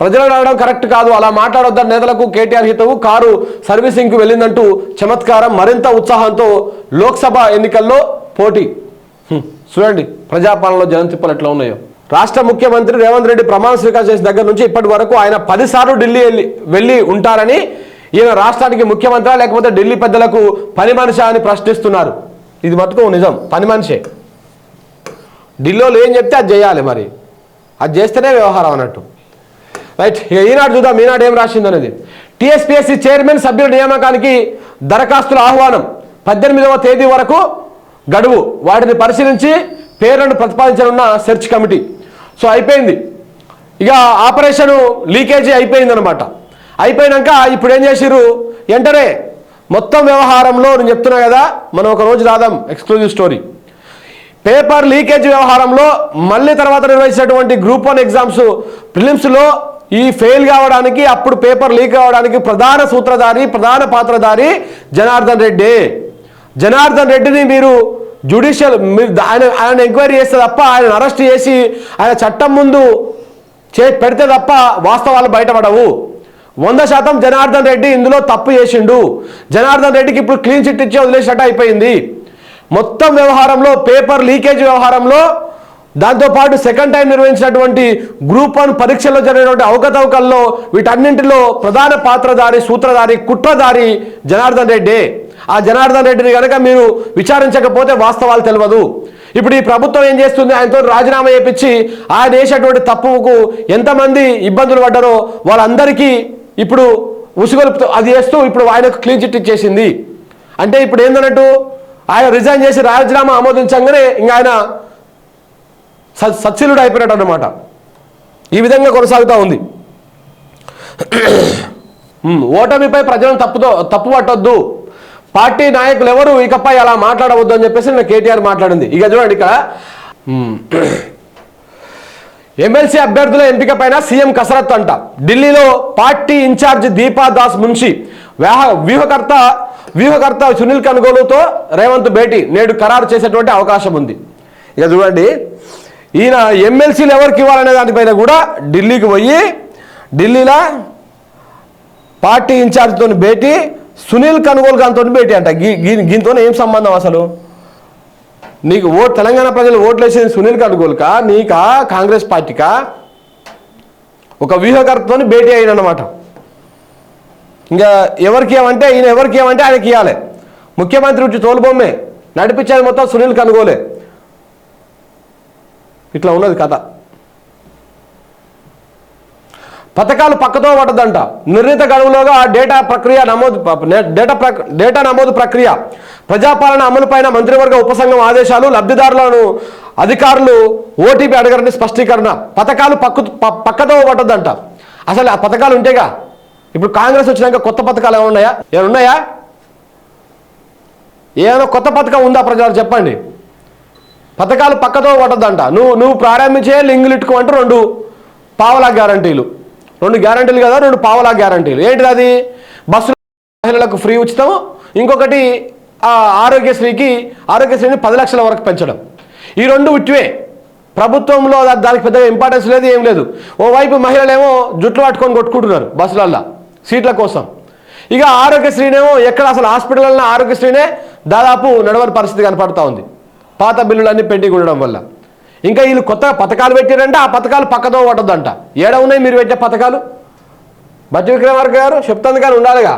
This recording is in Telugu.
ప్రజలను అడగడం కరెక్ట్ కాదు. అలా మాట్లాడొద్దని నేతలకు కేటీఆర్ హితవు కారు సర్వీసింగ్కు వెళ్ళిందంటూ చమత్కారం మరింత ఉత్సాహంతో లోక్సభ ఎన్నికల్లో పోటీ. చూడండి ప్రజాపాలనలో జనం తిప్పలు ఎట్లా ఉన్నాయో. రాష్ట్ర ముఖ్యమంత్రి రేవంత్ రెడ్డి ప్రమాణ స్వీకారం చేసిన దగ్గర నుంచి ఇప్పటి వరకు ఆయన పదిసార్లు ఢిల్లీ వెళ్ళి వెళ్ళి ఉంటారని ఈయన రాష్ట్రానికి ముఖ్యమంత్రి లేకపోతే ఢిల్లీ పెద్దలకు పని మనిషి అని ప్రశ్నిస్తున్నారు. ఇది మటుకు నిజం. పని మనిషే. ఢిల్లీలో ఏం చెప్తే అది చేయాలి మరి. అది చేస్తేనే వ్యవహారం అన్నట్టు. రైట్ ఇక ఈనాడు చూద్దాం ఈనాడు ఏం రాసింది అనేది టీఎస్పీఎస్సీ చైర్మన్ సభ్యుల నియామకానికి దరఖాస్తుల ఆహ్వానం పద్దెనిమిదవ తేదీ వరకు గడువు. వాటిని పరిశీలించి పేర్లను ప్రతిపాదించనున్న సెర్చ్ కమిటీ. సో అయిపోయింది. ఇక ఆపరేషన్ లీకేజీ అయిపోయింది అనమాట ఇప్పుడు ఏం చేసిరు ఎంటనే మొత్తం వ్యవహారంలో నేను చెప్తున్నా కదా మనం ఒక రోజు రాదాం ఎక్స్క్లూజివ్ స్టోరీ పేపర్ లీకేజ్ వ్యవహారంలో మళ్ళీ తర్వాత నిర్వహించినటువంటి గ్రూప్ వన్ ఎగ్జామ్స్ ప్రిలిమ్స్లో ఈ ఫెయిల్ కావడానికి అప్పుడు పేపర్ లీక్ కావడానికి ప్రధాన సూత్రధారి ప్రధాన పాత్రధారి జనార్దన్ రెడ్డి. జనార్దన్ రెడ్డిని మీరు జ్యుడిషియల్ మీరు ఆయన ఆయన ఎంక్వైరీ చేస్తే తప్ప ఆయన అరెస్ట్ చేసి ఆయన చట్టం ముందు చే పెడితే తప్ప వాస్తవాలు బయటపడవు. వంద శాతం జనార్దన్ రెడ్డి ఇందులో తప్పు చేసిండు. జనార్దన్ రెడ్డికి ఇప్పుడు క్లీన్ చిట్ ఇచ్చి వదిలేసినట్టు అయిపోయింది. మొత్తం వ్యవహారంలో పేపర్ లీకేజ్ వ్యవహారంలో దాంతోపాటు సెకండ్ టైం నిర్వహించినటువంటి గ్రూప్ వన్ పరీక్షల్లో జరిగినటువంటి అవకతవకల్లో వీటన్నింటిలో ప్రధాన పాత్రధారి సూత్రధారి కుట్రధారి జనార్దన్ రెడ్డి. ఆ జనార్దన్ రెడ్డిని కనుక మీరు విచారించకపోతే వాస్తవాలు తెలియదు ఇప్పుడు ఈ ప్రభుత్వం ఏం చేస్తుంది? ఆయనతో రాజీనామా చేపించి ఆయన వేసేటువంటి తప్పుకు ఎంతమంది ఇబ్బందులు పడ్డారో వాళ్ళందరికీ ఇప్పుడు ఉసుగొలుపుతూ అది చేస్తూ ఇప్పుడు ఆయనకు క్లీన్ చిట్ ఇచ్చేసింది. అంటే ఇప్పుడు ఏందన్నట్టు? ఆయన రిజైన్ చేసి రాజీనామా ఆమోదించగానే ఇంకా ఆయన స- సత్శీలుడు అయిపోయినట్టు అనమాట ఈ విధంగా కొనసాగుతూ ఉంది. ఓటమిపై ప్రజలను తప్పుతో తప్పు పట్టొద్దు పార్టీ నాయకులు ఎవరు ఇకపై అలా మాట్లాడవద్దు అని చెప్పేసి నేను కేటీఆర్ మాట్లాడింది. ఇక చూడండి ఇక్కడ ఎమ్మెల్సీ అభ్యర్థుల ఎంపిక పైన సీఎం కసరత్తు అంట. ఢిల్లీలో party in charge Deepa Das Munshi వ్యాహ- వ్యూహకర్త వ్యూహకర్త సునీల్ కనుగోలుతో రేవంత్ భేటీ నేడు ఖరారు చేసేటువంటి అవకాశం ఉంది. ఇక చూడండి ఈయన ఎమ్మెల్సీలు ఎవరికి ఇవ్వాలనే దానిపైన కూడా ఢిల్లీకి పోయి ఢిల్లీలో పార్టీ ఇన్ఛార్జ్తో భేటీ సునీల్ కనుగోలు గారితో భేటీ అంట. గీ దీంతో ఏం సంబంధం అసలు? నీకు ఓట్ తెలంగాణ ప్రజలు ఓట్లు వేసేది సునీల్ కనుగోలుకా? నీకా? కాంగ్రెస్ పార్టీకా? ఒక వ్యూహకర్తతో భేటీ అయినమాట ఇంకా ఎవరికి ఏమంటే ఈయన ఎవరికి ఏమంటే ఆయనకి ఇవ్వాలి ముఖ్యమంత్రి వచ్చి తోలుబొమ్మే. నడిపించేది మొత్తం సునీల్ కనుగోలే. ఇట్లా ఉన్నది కథ. పథకాలు పక్కతో పడదంట నిర్ణీత గడువులోగా ఆ డేటా ప్రక్రియ నమోదు డేటా డేటా నమోదు ప్రక్రియ ప్రజాపాలన అమలుపైన మంత్రివర్గ ఉపసంఘం ఆదేశాలు లబ్ధిదారులను అధికారులు ఓటీపీ అడగరని స్పష్టీకరణ. పథకాలు పక్కు ప- పక్కతో పట్టద్దంట అసలు ఆ పథకాలు ఉంటేగా? ఇప్పుడు కాంగ్రెస్ వచ్చినాక కొత్త పథకాలు ఏమన్నాయా ఏమన్నాయా ఏమైనా ఉన్నాయా? ఏమైనా కొత్త పథకం ఉందా ప్రజలు చెప్పండి. పథకాలు పక్కతో పట్టద్దంట నువ్వు నువ్వు ప్రారంభించే లింగులు ఇట్టుకోమంటే రెండు పావలా గ్యారంటీలు. రెండు గ్యారంటీలు కదా రెండు పావలా గ్యారంటీలు. ఏంటిది అది? బస్సులు మహిళలకు ఫ్రీ ఉచితం ఇంకొకటి ఆ ఆరోగ్యశ్రీకి ఆరోగ్యశ్రీని పది లక్షల వరకు పెంచడం. ఈ రెండు ఉట్టివే. ప్రభుత్వంలో దానికి పెద్దగా ఇంపార్టెన్స్ లేదు ఏం లేదు. ఓవైపు మహిళలేమో జుట్లు పట్టుకొని కొట్టుకుంటున్నారు బస్సులల్లో సీట్ల కోసం. ఇక ఆరోగ్యశ్రీనేమో ఎక్కడ అసలు హాస్పిటల్లో ఆరోగ్యశ్రీనే దాదాపు నడవని పరిస్థితి కనపడతా ఉంది. పాత బిల్లులన్నీ పెండింగ్ ఉండడం వల్ల. ఇంకా వీళ్ళు కొత్త పథకాలు పెట్టారంటే ఆ పథకాలు పక్కదో పట్టద్దంట. ఏడ ఉన్నాయి మీరు పెట్టే పథకాలు? బట్టి విక్రమార్క గారు చెప్తాను కానీ ఉండాలిగా.